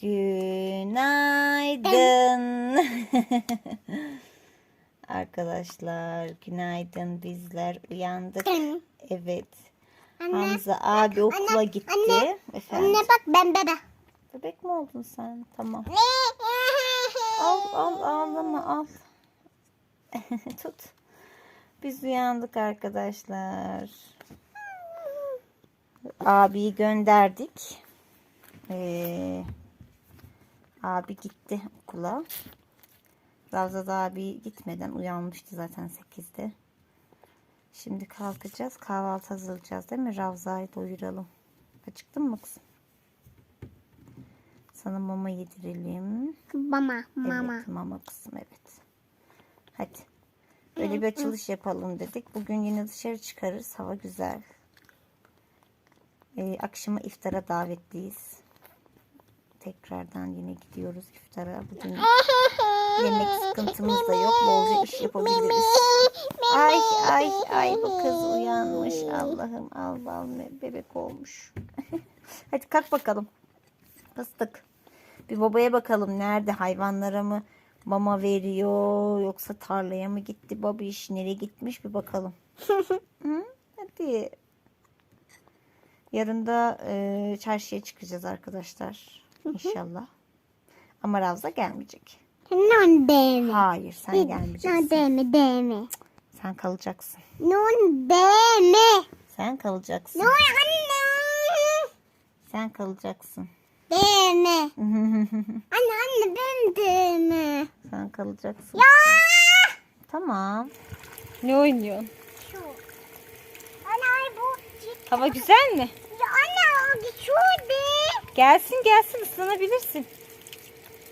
Günaydın. Arkadaşlar günaydın bizler uyandık. Evet. Anne, Hamza abi okula gitti. anne, Efendim. Anne bak ben bebe. Bebek mi oldun sen? Tamam. Al al ağlama al. Tut. Biz uyandık arkadaşlar. Abiyi gönderdik. Ee, abi gitti okula. Ravza da abi gitmeden uyanmıştı zaten 8'de. Şimdi kalkacağız. Kahvaltı hazırlayacağız değil mi? Ravza'yı doyuralım. Acıktın mı kızım? Sana mama yedirelim. Mama, mama. Evet mama kızım evet. Hadi. Böyle bir açılış yapalım dedik. Bugün yine dışarı çıkarız. Hava güzel. Ee, akşama iftara davetliyiz. Tekrardan yine gidiyoruz iftara. Bugün yemek sıkıntımız da yok. Bolca iş yapabiliriz. Ay ay ay bu kız uyanmış. Allah'ım al al bebek olmuş. Hadi kalk bakalım. Fıstık. Bir babaya bakalım nerede hayvanlara mı mama veriyor yoksa tarlaya mı gitti baba iş nereye gitmiş bir bakalım. Hı? Hadi. Yarın da e, çarşıya çıkacağız arkadaşlar. İnşallah. Ama Ravza gelmeyecek. Non deme. Hayır sen Non gelmeyeceksin. deme, deme. Sen kalacaksın. Non deme. Sen kalacaksın. Non anne. Sen kalacaksın. Deme. Anne anne ben deme. Sen kalacaksın. Ya. Tamam. Ne oynuyorsun? Şu. Anne bu. Hava güzel mi? Ya anne o şurada. Gelsin gelsin ıslanabilirsin.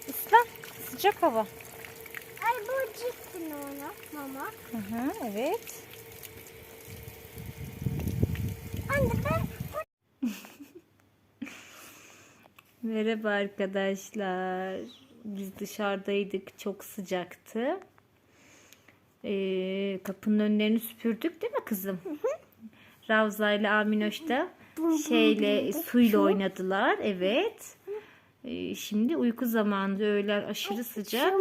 Islan. Sıcak hava. Ay bu çıksın ona mama. Hı hı, evet. Anne ben Merhaba arkadaşlar. Biz dışarıdaydık. Çok sıcaktı. Ee, kapının önlerini süpürdük değil mi kızım? Ravza ile Aminoş da şeyle suyla oynadılar. Evet. Ee, şimdi uyku zamanı öğlen aşırı sıcak.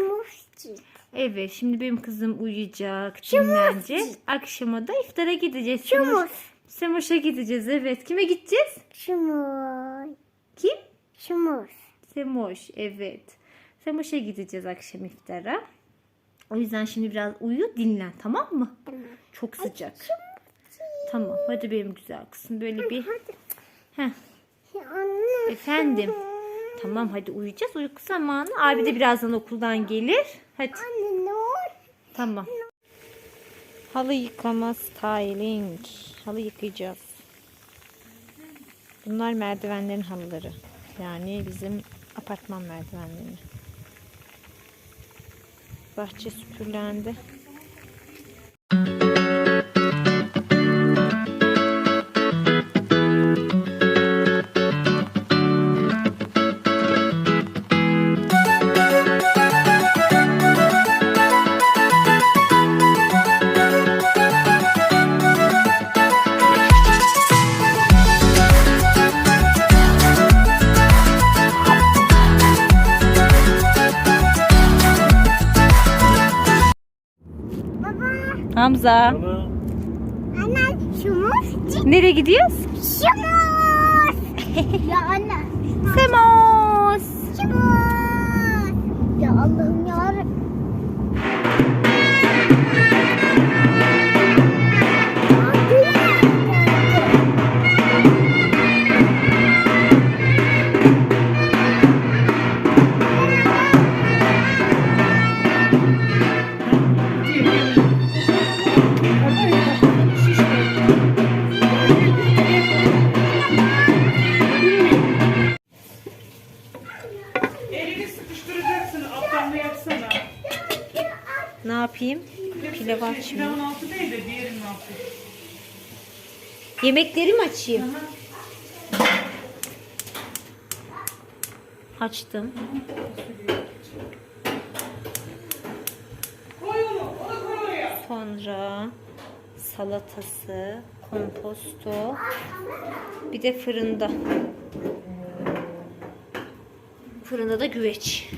Evet şimdi benim kızım uyuyacak, dinlenecek. Akşama da iftara gideceğiz. Çamur. Semoş'a gideceğiz evet. Kime gideceğiz? Çamur. Kim? Çamur. Semoş evet. Semoş'a gideceğiz akşam iftara. O yüzden şimdi biraz uyu dinlen tamam mı? Çok sıcak. Tamam hadi benim güzel kızım böyle bir. Heh, efendim. Tamam hadi uyuyacağız uyku zamanı. Abi de birazdan okuldan gelir. Hadi. Anne ne olur? Tamam. Halı yıkama styling. Halı yıkayacağız. Bunlar merdivenlerin halıları. Yani bizim apartman merdivenleri. Bahçe süpürlendi. Hamza. Anne çamur. Nereye gidiyoruz? Çamur. ya anne. Semos. Çamur. Ya Allah'ım ya. Da yapsana. Ne yapayım? Pilav açayım. Pilavın altı değil de diğerinin altı. Yemekleri mi açayım? Açtım. Koy onu. Onu koy oraya. Sonra salatası, komposto. Bir de fırında. Fırında da güveç.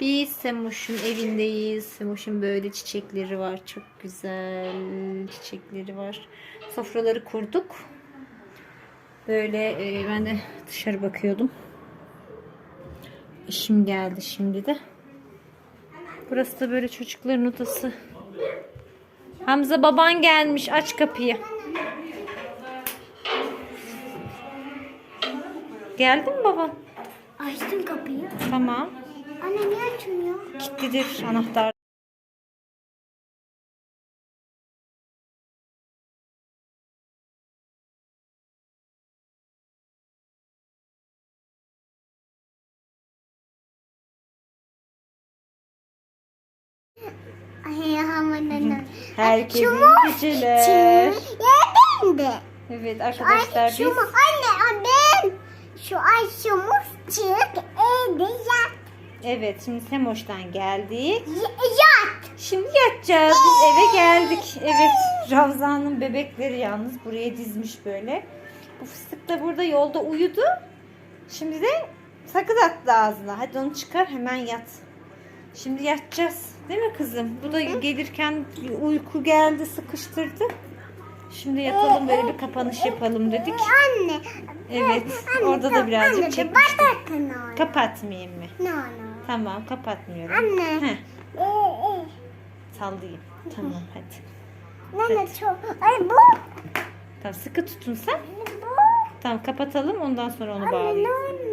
Biz Semoş'un evindeyiz. Semoş'un böyle çiçekleri var. Çok güzel çiçekleri var. Sofraları kurduk. Böyle e, ben de dışarı bakıyordum. İşim geldi şimdi de. Burası da böyle çocukların odası. Hamza baban gelmiş. Aç kapıyı. Geldi mi baban? Açtın kapıyı. Tamam. Anne niye açmıyor? Kilitlidir anahtar. Herkesin geceler. Evet arkadaşlar biz anne ben. Şu ay şu çık evde yat. Evet şimdi Semoş'tan geldik. Yat. Şimdi yatacağız. Biz eve geldik. Evet Ravza'nın bebekleri yalnız buraya dizmiş böyle. Bu fıstık da burada yolda uyudu. Şimdi de sakız attı ağzına. Hadi onu çıkar hemen yat. Şimdi yatacağız. Değil mi kızım? Bu da gelirken uyku geldi sıkıştırdı. Şimdi yatalım böyle bir kapanış yapalım dedik. Anne. Evet. Anne, Orada da anne, birazcık de çekmiştik. Kapatmayayım mı? No no. Tamam kapatmıyorum. Anne. Heh, Ee, ee. sallayayım. Tamam hadi. Nene çok. Ay bu. Tamam sıkı tutun sen. Bu. Tamam kapatalım ondan sonra onu Anne bağlayayım. no